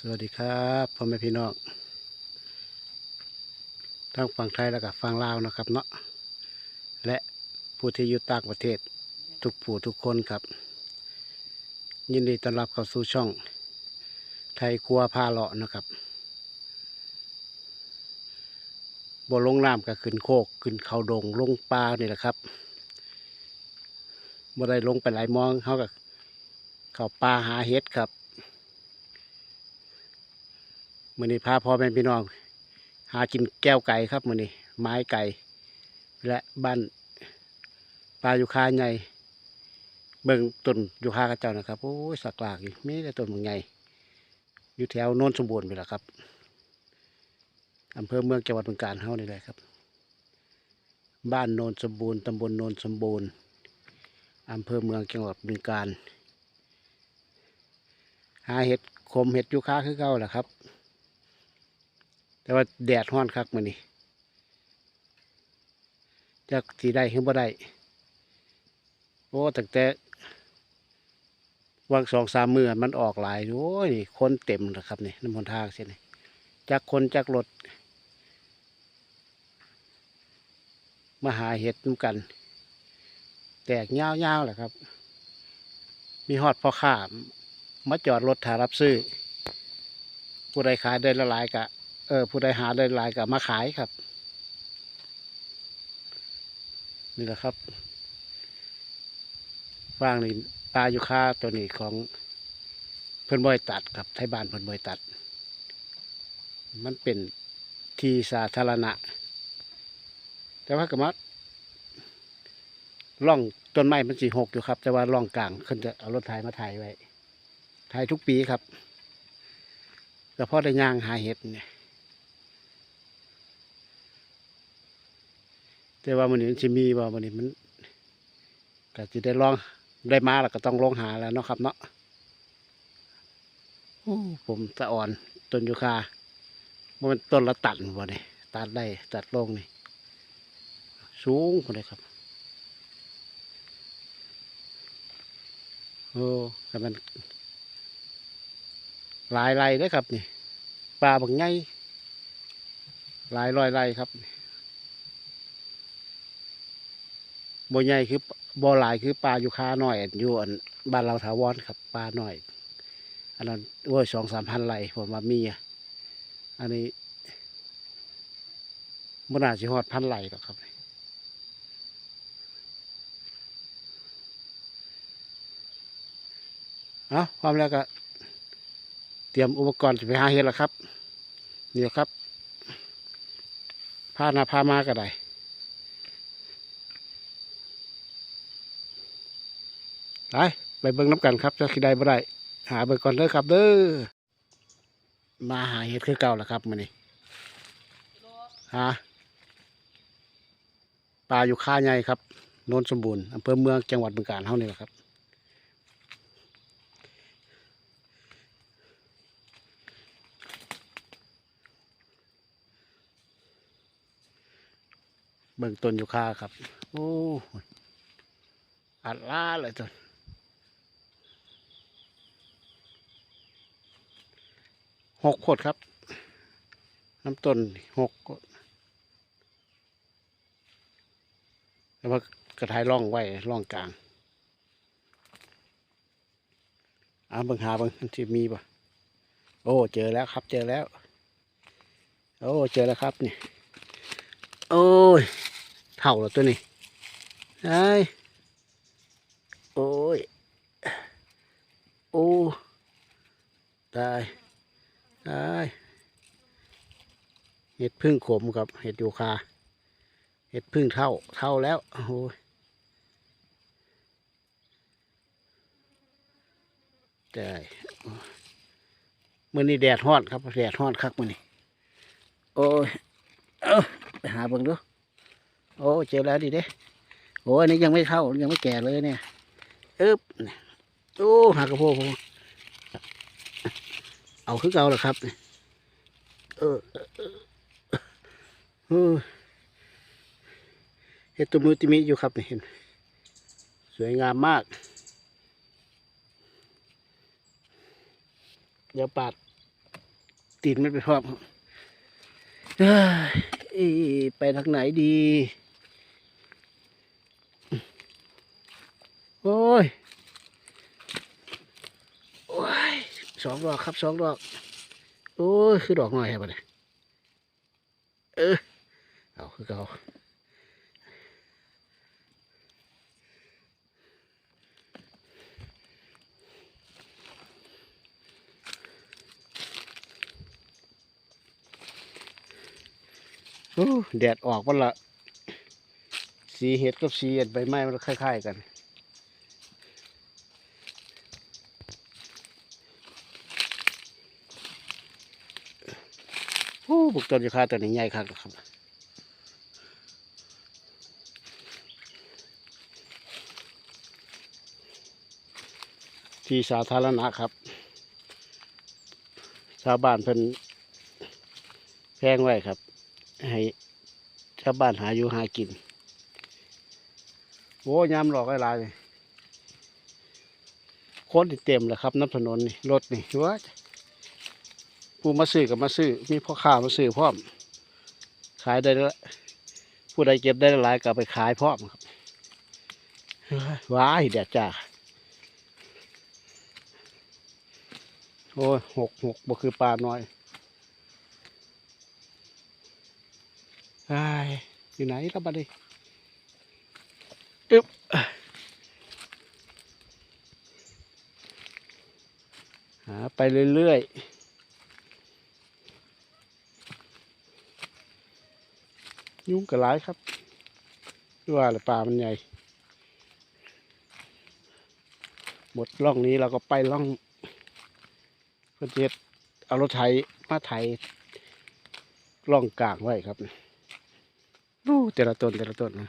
สวัสดีครับพ่อแม่พี่น้องทั้งฝั่งไทยแล้วก็ฝั่งลาวนะครับเนาะและผู้ที่อยู่ต่างประเทศทุกผู้ทุกคนครับ ยินดีต้อนรับเข้าสู่ช่อง ไทยครัวพาเลาะนะครับบนลงน้ำก็ขึ้นโคกขึ้นเขาดงลงปลานี่แหละครับบ่ได้ลงไปหลายมองเขาก็เขาปลาหาเห็ดครับ มือนี้พาพ่อแม่พี่น้อง หากินแก้วไก่ครับมือนี้ไม้ไก่ และบ้านปลาอยู่คาใหญ่เบิ่งต้นอยู่คากระเจ้านะครับโอ้ยสักลากอยู่มีแต่ต้นมันใหญ่อยู่แถวโน้นสมบูรณ์ไปแล้วครับอำเภอเมืองจังหวัดบึงกาฬเฮานี่แหละครับ บ้านโนนสมบูรณ์ตำบลโนนสมบูรณ์อำเภอเมืองจังหวัดบึงกาฬหาเห็ดคมเห็ดยูคาคือเก่าแหละครับ แต่ว่าแดดร้อนคักมือนี่จากสีได้ขึ้นบ่ได้โอ้ตั้งแต่วันสองสามมือมันออกหลายโอ้ยนี่คนเต็มนะครับนี่น้ำมันทางเส้นนี่จากคนจากรถมาหาเห็ดน้ำกัน แตกเงาวๆแหละครับ มีฮอดพ่อค้ามมาจอดรถถารับซื้อผู้ใดขายได้ละลายกะ เออผู้ใดหาได้หลายก็มาขายครับ นี่แหละครับว่างนี่ปลาอยู่ค่าตัวนี้ของเพิ่อนบอยตัดครับไทยบ้านเพิ่อนบอยตัด มันเป็นที่สาธารณะ แต่ว่าก็มาล่องต้นไม้มันสีหกอยู่ครับ แต่ว่าล่องกลางเพิ่นจะเอารถไถมาไถไว้ไถทุกปีครับก็พอได้ย่างหาเห็ดเนี่ย แต่ว่ามันนี้มันจะมีว่ามันนี้มันก็จะได้ลองได้มาแล้วก็ต้องลองหาแล้วเนาะครับเนาะอผมสะอ่อนต้นยูคามันต้นละตันบ่เนี่ยตัดได้ตัดลงนี่สูงคนเลยครับโอ้แต่มันหลายไรได้ครับนี่ปลาบางไงหลายร้อยไรครับ บ่ใหญ่คือบ่หลายคือปลาอยู่ค้าหน่อยอยู่อันบ้านเราถาวรครับปลาหน่อย อันนั้นโอ้ยสองสามพันไหลผมว่ามีอันนี้มันอาจจะฮอดพันไหลหรอกครับ เอาพร้อมแล้วก็ เตรียมอุปกรณ์จะไปหาเห็ดแล้วครับ นี่แหละครับผ้านาผ้ามาก็ได้ ไปไปเบิ่งน้ำกันครับจะคิดได้บ่ได้ หาเบิ่งก่อนเด้อครับ เด้อมาหาเห็ดคือเก่าแล้วครับมื้อนี้หาปลาอยู่ค่าใหญ่ครับโนนสมบูรณ์อำเภอเมืองจังหวัดบึงกาฬเฮานี่แหละครับเบิ่งต้นอยู่ค่าครับ โอ้อัดล้าเลยต้น หกขวดครับน้ำต้นหกขวดแล้วว่ากระถายร่องไว้ร่องกลางอาเบิ่งหาเบิ่งที่มีป่ะโอ้เจอแล้วครับ เจอแล้ว โอ้เจอแล้วครับนี่โอ้ยเท่าแล้วตัวนี้ไอ้ยโอ้ยโอ้ตาย เห็ดพึ่งขมครับเห็ดยูคา เห็ดพึ่งเท่า เท่าแล้ว โอ้ยตายมื่อนี้แดดฮ้อนครับ แดดฮ้อนคักมื่อนี้ โอ้ยเอ้าไปหาเบิ่งดู โอ้เจอแล้วดิเด้ โอ้อันนี้ยังไม่เข้า ยังไม่แก่เลยเนี่ย อึ๊บ โอ้ หากระโพก เอาคือเก่าแล้วครับเออเออเออเออเฮ็ดตัวมือติมิอยู่ครับนี่เห็น สวยงามมาก เดี๋ยวปาดตีนมันไปพร้อมเฮ้ยไปทางไหนดี โอ้ย โอ้ย สองดอกครับสองดอก โอ้ยคือดอกน้อยครับบัดนี้เออเอาคือเก่าโอ้แดดออกวันละสีเห็ดกับสีเห็ดใบไม้มันคล้ายๆกัน โอ้บุกต้นยูคาตัวนี้ใหญ่ครับครับที่สาธารณะครับ ชาวบ้านเพิ่นแพงไว้ครับ ให้ชาวบ้านหาอยู่หากิน โอ้ยามหลอกหลายๆเลยคนที่เต็มเลยครับน้ำถนนนี่รถนี่ว่า ผู้มาซื้อกับมาซื้อ มีพ่อค้ามาซื้อพร้อม ขายได้ละผู้ใดเก็บได้หลายก็ไปขายพร้อมครับว้ายแดดจ้าโอ้ยหกหกบ่คือปลาน้อยไอ้อยู่ไหนครับบัดนี้อึ๊บหาไปเรื่อยๆ ยุ่งกับหลายครับว่าละปลามันใหญ่ หมดร่องนี้เราก็ไปร่องเพื่อจะเฮ็ดเอารถไถมาไถล่องกลางไว้ครับดูแต่ละต้นแต่ละต้นนะ